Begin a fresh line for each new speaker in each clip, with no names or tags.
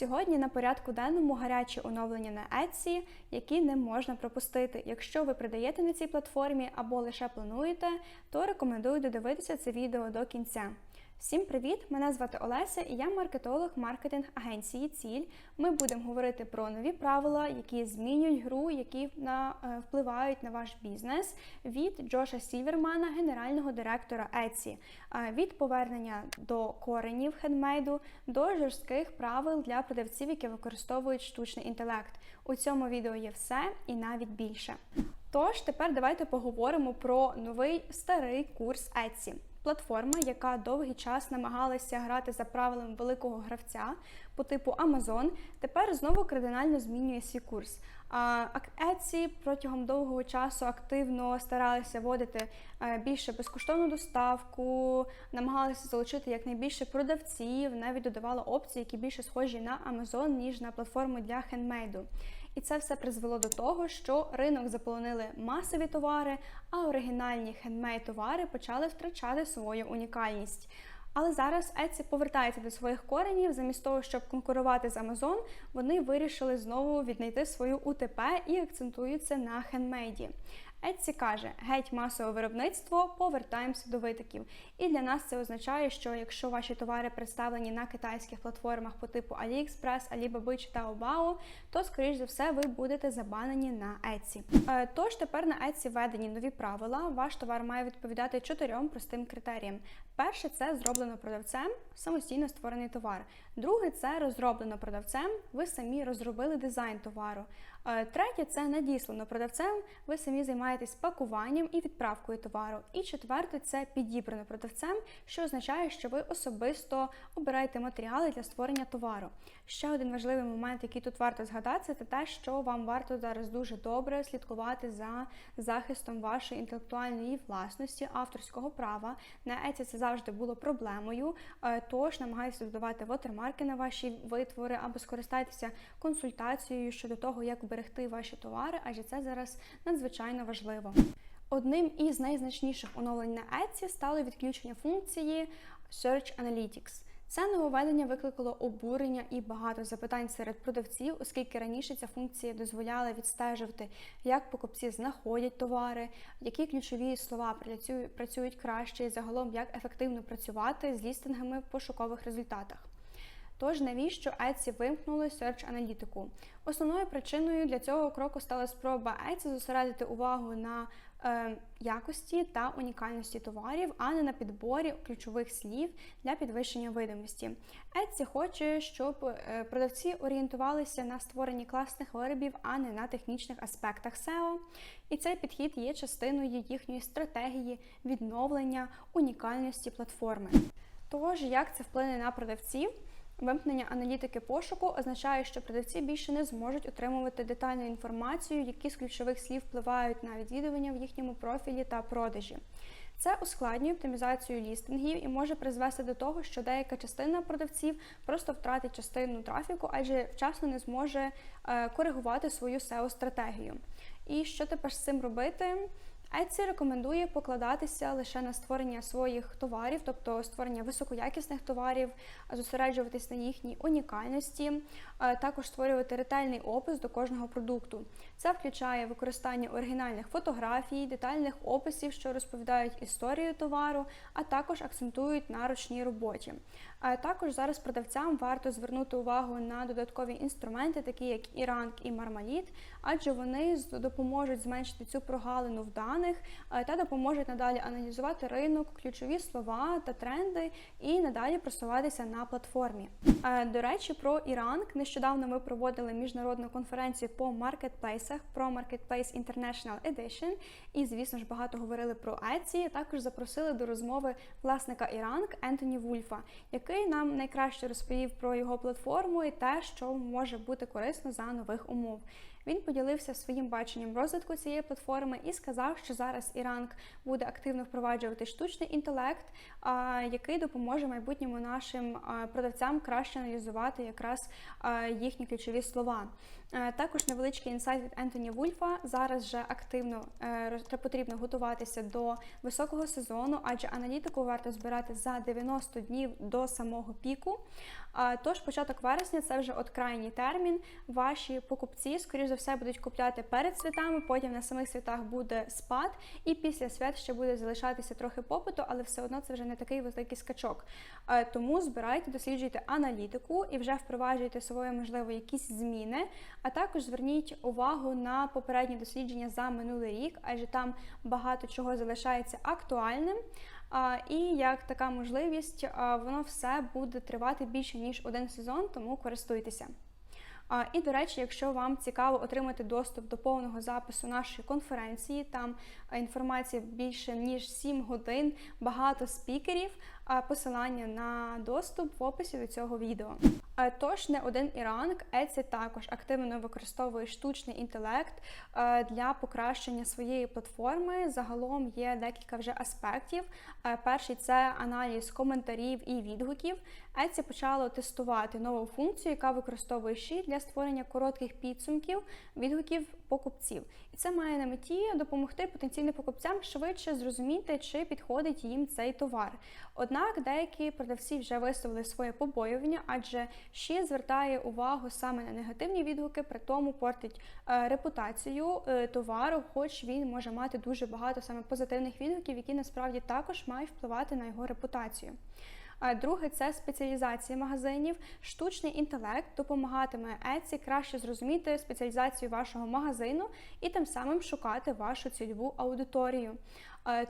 Сьогодні на порядку денному гарячі оновлення на Etsy, які не можна пропустити. Якщо ви продаєте на цій платформі або лише плануєте, то рекомендую додивитися це відео до кінця. Всім привіт! Мене звати Олеся і я маркетолог маркетинг агенції Ціль. Ми будемо говорити про нові правила, які змінюють гру, які на, е, впливають на ваш бізнес від Джоша Сівермана, генерального директора Etsy. Е, від повернення до коренів хендмейду до жорстких правил для продавців, які використовують штучний інтелект. У цьому відео є все і навіть більше. Тож тепер давайте поговоримо про новий старий курс Etsy. Платформа, яка довгий час намагалася грати за правилами великого гравця по типу Amazon, тепер знову кардинально змінює свій курс. Etsy протягом довгого часу активно старалися вводити е, більше безкоштовну доставку, намагалися залучити якнайбільше продавців, навіть додавали опції, які більше схожі на Amazon, ніж на платформу для хендмейду. І це все призвело до того, що ринок заполонили масові товари, а оригінальні хендмейд товари почали втрачати свою унікальність. Але зараз Etsy повертається до своїх коренів. Замість того, щоб конкурувати з Amazon, вони вирішили знову віднайти свою УТП і акцентуються на хендмейді. Etsy каже, геть масове виробництво, повертаємося до витоків. І для нас це означає, що якщо ваші товари представлені на китайських платформах по типу AliExpress, Alibaba чи Taobao, то, скоріш за все, ви будете забанені на Etsy. Е, Тож тепер на Etsy введені нові правила. Ваш товар має відповідати чотирьом простим критеріям. Перше це зроблено продавцем, самостійно створений товар. Друге це розроблено продавцем, ви самі розробили дизайн товару. Е, Третє це надіслано продавцем, ви самі займаєтесь пакуванням і відправкою товару. І четверте це підібрано продавцем, що означає, що ви особисто обираєте матеріали для створення товару. Ще один важливий момент, який тут варто згадати, це те, що вам варто зараз дуже добре слідкувати за захистом вашої інтелектуальної власності, авторського права. На Еці це завжди було проблемою. Е, Тож намагайтеся додавати вотермарки на ваші витвори або скористайтеся консультацією щодо того, як вберегти ваші товари, адже це зараз надзвичайно важливо. Одним із найзначніших оновлень на Etsy стало відключення функції Search Analytics. Це нововведення викликало обурення і багато запитань серед продавців, оскільки раніше ця функція дозволяла відстежувати, як покупці знаходять товари, які ключові слова працюють краще, і загалом як ефективно працювати з лістингами в пошукових результатах. Тож навіщо Etsy вимкнули Search аналітику? Основною причиною для цього кроку стала спроба Etsy зосередити увагу на е, якості та унікальності товарів, а не на підборі ключових слів для підвищення видимості. Etsy хоче, щоб е, продавці орієнтувалися на створенні класних виробів, а не на технічних аспектах SEO. І цей підхід є частиною їхньої стратегії відновлення унікальності платформи. Тож, як це вплине на продавців? Вимкнення аналітики пошуку означає, що продавці більше не зможуть отримувати детальну інформацію, які з ключових слів впливають на відвідування в їхньому профілі та продажі. Це ускладнює оптимізацію лістингів і може призвести до того, що деяка частина продавців просто втратить частину трафіку, адже вчасно не зможе е, коригувати свою SEO-стратегію. І що тепер з цим робити? Etsy рекомендує покладатися лише на створення своїх товарів, тобто створення високоякісних товарів, зосереджуватись на їхній унікальності, також створювати ретельний опис до кожного продукту. Це включає використання оригінальних фотографій, детальних описів, що розповідають історію товару, а також акцентують на ручній роботі. Також зараз продавцям варто звернути увагу на додаткові інструменти, такі як Іранг і Мармаліт, адже вони допоможуть зменшити цю прогалину в даних та допоможуть надалі аналізувати ринок, ключові слова та тренди і надалі просуватися на платформі. До речі, про Іранг нещодавно ми проводили міжнародну конференцію по маркетплейсах про Marketplace International Edition, і, звісно ж, багато говорили про Etsy. Також запросили до розмови власника Іранк Ентоні Вульфа, який який нам найкраще розповів про його платформу і те, що може бути корисно за нових умов. Він поділився своїм баченням розвитку цієї платформи і сказав, що зараз Іранк буде активно впроваджувати штучний інтелект, який допоможе майбутньому нашим продавцям краще аналізувати якраз їхні ключові слова. Е, також невеличкий інсайт від Ентоні Вульфа. Зараз вже активно е, потрібно готуватися до високого сезону, адже аналітику варто збирати за 90 днів до самого піку. Тож початок вересня це вже от крайній термін. Ваші покупці, скоріш за все, будуть купляти перед святами, потім на самих святах буде спад, і після свят ще буде залишатися трохи попиту, але все одно це вже не такий великий скачок. Тому збирайте, досліджуйте аналітику і вже впроваджуйте своє, можливо, якісь зміни. А також зверніть увагу на попередні дослідження за минулий рік, адже там багато чого залишається актуальним. І як така можливість, воно все буде тривати більше ніж один сезон, тому користуйтеся. І, до речі, якщо вам цікаво отримати доступ до повного запису нашої конференції, там інформація більше ніж 7 годин, багато спікерів, посилання на доступ в описі до цього відео. Тож не один іранг, Еці також активно використовує штучний інтелект для покращення своєї платформи. Загалом є декілька вже аспектів. Перший це аналіз коментарів і відгуків. Еці почало тестувати нову функцію, яка використовує щит для створення коротких підсумків відгуків покупців. І це має на меті допомогти потенційним покупцям швидше зрозуміти, чи підходить їм цей товар. Однак деякі продавці вже висловили своє побоювання, адже ще звертає увагу саме на негативні відгуки, при тому портить е, репутацію е, товару, хоч він може мати дуже багато саме позитивних відгуків, які насправді також мають впливати на його репутацію. Друге це спеціалізація магазинів. Штучний інтелект допомагатиме Еці краще зрозуміти спеціалізацію вашого магазину і тим самим шукати вашу цільову аудиторію.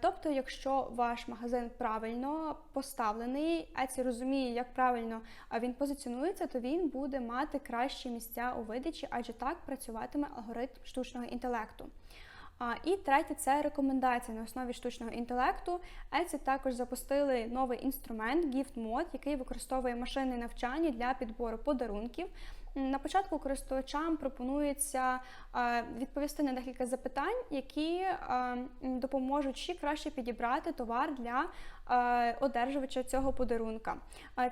Тобто, якщо ваш магазин правильно поставлений, Еці розуміє, як правильно він позиціонується, то він буде мати кращі місця у видачі, адже так працюватиме алгоритм штучного інтелекту. І третє це рекомендації на основі штучного інтелекту. Etsy також запустили новий інструмент Gift Mode, який використовує машинне навчання для підбору подарунків. На початку користувачам пропонується відповісти на декілька запитань, які допоможуть ще краще підібрати товар для одержувача цього подарунка.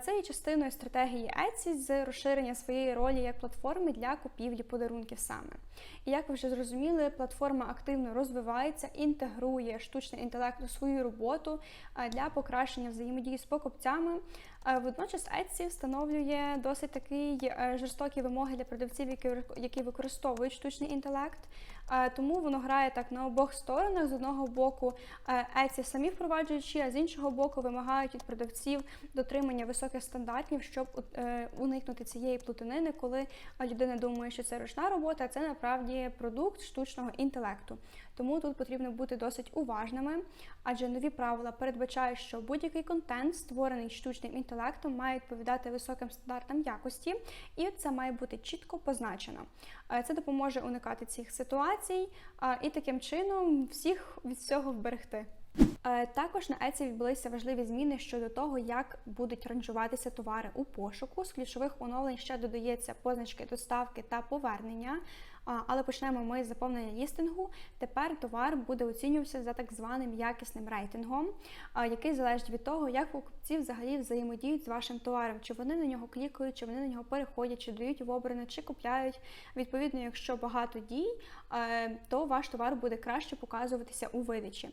Це є частиною стратегії Etsy з розширення своєї ролі як платформи для купівлі подарунків саме. І як ви вже зрозуміли, платформа активно розвивається, інтегрує штучний інтелект у свою роботу для покращення взаємодії з покупцями. Водночас Etsy встановлює досить такий е, жорстокі вимоги для продавців, які використовують штучний інтелект. Тому воно грає так на обох сторонах. З одного боку, Еці самі впроваджуючи, а з іншого боку, вимагають від продавців дотримання високих стандартів, щоб е, уникнути цієї плутанини, коли людина думає, що це ручна робота, а це насправді продукт штучного інтелекту. Тому тут потрібно бути досить уважними, адже нові правила передбачають, що будь-який контент, створений штучним інтелектом, має відповідати високим стандартам якості, і це має бути чітко позначено. Е, це допоможе уникати цих ситуацій і таким чином всіх від цього вберегти. Е, також на Еці відбулися важливі зміни щодо того, як будуть ранжуватися товари у пошуку. З ключових оновлень ще додається позначки доставки та повернення. Але почнемо ми з заповнення лістингу. Тепер товар буде оцінюватися за так званим якісним рейтингом, який залежить від того, як покупці взагалі взаємодіють з вашим товаром, чи вони на нього клікають, чи вони на нього переходять, чи дають в обрано, чи купляють. Відповідно, якщо багато дій, то ваш товар буде краще показуватися у видачі.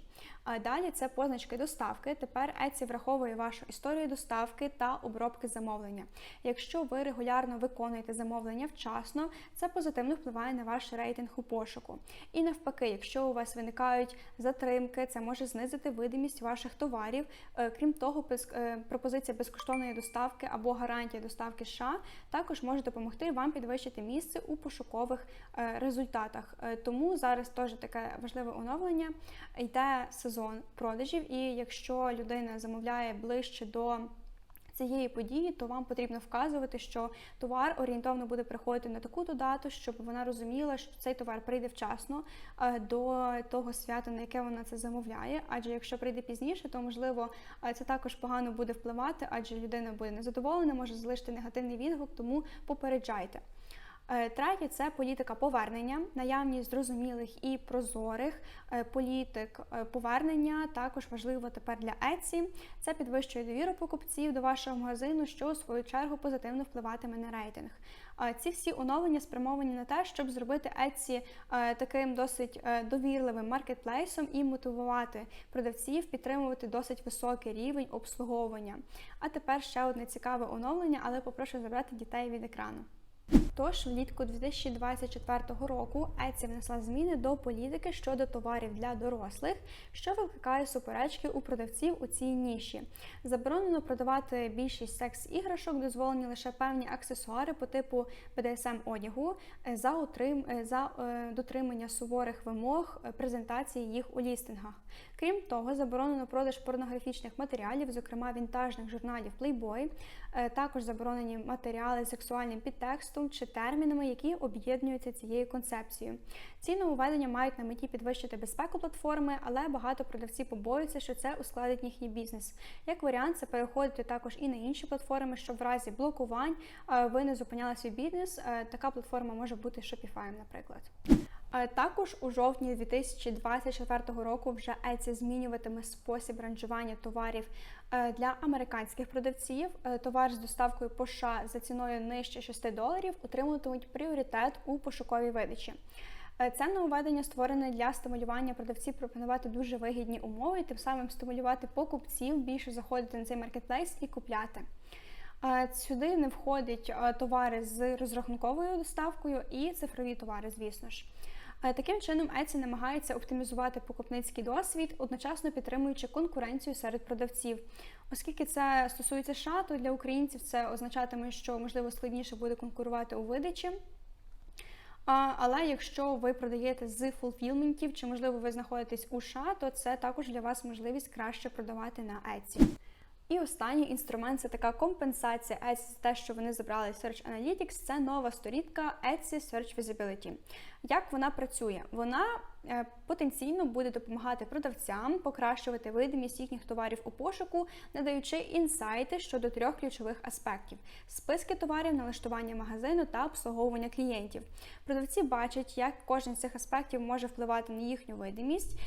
Далі це позначки доставки. Тепер Etsy враховує вашу історію доставки та обробки замовлення. Якщо ви регулярно виконуєте замовлення вчасно, це позитивно впливає на ваш рейтинг у пошуку. І навпаки, якщо у вас виникають затримки, це може знизити видимість ваших товарів. Е, крім того, е, пропозиція безкоштовної доставки або гарантія доставки США також може допомогти вам підвищити місце у пошукових е, результатах. Тому зараз теж таке важливе оновлення. Йде сезон продажів, і якщо людина замовляє ближче до цієї події, то вам потрібно вказувати, що товар орієнтовно буде приходити на таку дату, щоб вона розуміла, що цей товар прийде вчасно е, до того свята, на яке вона це замовляє. Адже якщо прийде пізніше, то можливо е, це також погано буде впливати, адже людина буде незадоволена, може залишити негативний відгук, тому попереджайте. Е, Третє це політика повернення, наявність зрозумілих і прозорих е, політик е, повернення. Також важливо тепер для Etsy. Це підвищує довіру покупців до вашого магазину, що у свою чергу позитивно впливатиме на рейтинг. Ці всі оновлення спрямовані на те, щоб зробити Etsy е, таким досить довірливим маркетплейсом і мотивувати продавців підтримувати досить високий рівень обслуговування. А тепер ще одне цікаве оновлення, але попрошу забрати дітей від екрану. Тож влітку 2024 року Etsy внесла зміни до політики щодо товарів для дорослих, що викликає суперечки у продавців у цій ніші. Заборонено продавати більшість секс-іграшок, дозволені лише певні аксесуари по типу BDSM одягу е, за, утрим... е, за е, дотримання суворих вимог презентації їх у лістингах. Крім того, заборонено продаж порнографічних матеріалів, зокрема вінтажних журналів Playboy, також заборонені матеріали з сексуальним підтекстом чи термінами, які об'єднуються цією концепцією. Ці нововведення мають на меті підвищити безпеку платформи, але багато продавців побоюються, що це ускладить їхній бізнес. Як варіант, це переходити також і на інші платформи, щоб в разі блокувань е, ви не зупиняли свій бізнес. Е, Така платформа може бути Shopify, наприклад. Також у жовтні 2024 року вже Etsy змінюватиме спосіб ранжування товарів е, для американських продавців. Е, Товар з доставкою по США за ціною нижче 6 доларів отримуватимуть пріоритет у пошуковій видачі. Е, Це нововведення створене для стимулювання продавців пропонувати дуже вигідні умови, тим самим стимулювати покупців більше заходити на цей маркетплейс і купляти. Сюди не входять товари з розрахунковою доставкою і цифрові товари, звісно ж. Е, Таким чином, Etsy намагається оптимізувати покупницький досвід, одночасно підтримуючи конкуренцію серед продавців. Оскільки це стосується США, то для українців це означатиме, що можливо складніше буде конкурувати у видачі. Але якщо ви продаєте з фулфілментів, чи можливо ви знаходитесь у США, то це також для вас можливість краще продавати на Etsy. І останній інструмент це така компенсація Etsy за те, що вони забрали Search Analytics, це нова сторінка Etsy Search Visibility. Як вона працює? Вона е, потенційно буде допомагати продавцям покращувати видимість їхніх товарів у пошуку, надаючи інсайти щодо трьох ключових аспектів: списки товарів, налаштування магазину та обслуговування клієнтів. Продавці бачать, як кожен з цих аспектів може впливати на їхню видимість,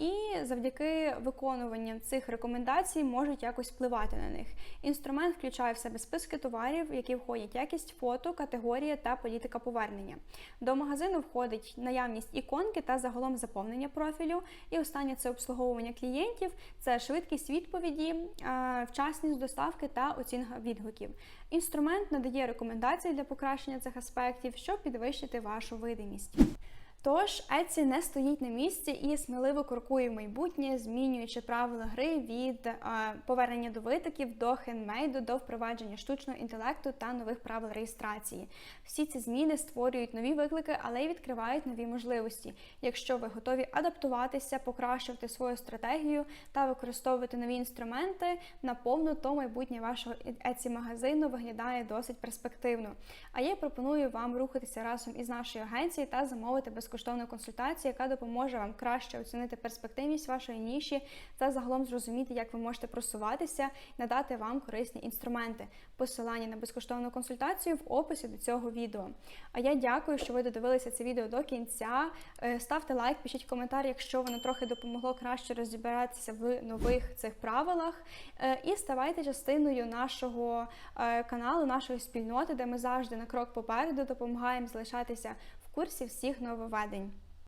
і завдяки виконуванням цих рекомендацій можуть якось впливати на них. Інструмент включає в себе списки товарів, які входять якість фото, категорія та політика повернення. До магазину входить наявність іконки та загалом заповнення профілю. І останнє це обслуговування клієнтів, це швидкість відповіді, вчасність доставки та оцінка відгуків. Інструмент надає рекомендації для покращення цих аспектів, щоб підвищити вашу видимість. Тож Etsy не стоїть на місці і сміливо крокує в майбутнє, змінюючи правила гри від е, повернення до витоків до хендмейду, до впровадження штучного інтелекту та нових правил реєстрації. Всі ці зміни створюють нові виклики, але й відкривають нові можливості. Якщо ви готові адаптуватися, покращувати свою стратегію та використовувати нові інструменти наповну, то майбутнє вашого Etsy магазину виглядає досить перспективно. А я пропоную вам рухатися разом із нашою агенцією та замовити безкоштовну консультацію, яка допоможе вам краще оцінити перспективність вашої ніші та загалом зрозуміти, як ви можете просуватися надати вам корисні інструменти. Посилання на безкоштовну консультацію в описі до цього відео. А я дякую, що ви додивилися це відео до кінця. Е, Ставте лайк, пишіть коментар, якщо воно трохи допомогло краще розібратися в нових цих правилах. Е, І ставайте частиною нашого е, каналу, нашої спільноти, де ми завжди на крок попереду допомагаємо залишатися в курсі всіх нововведень.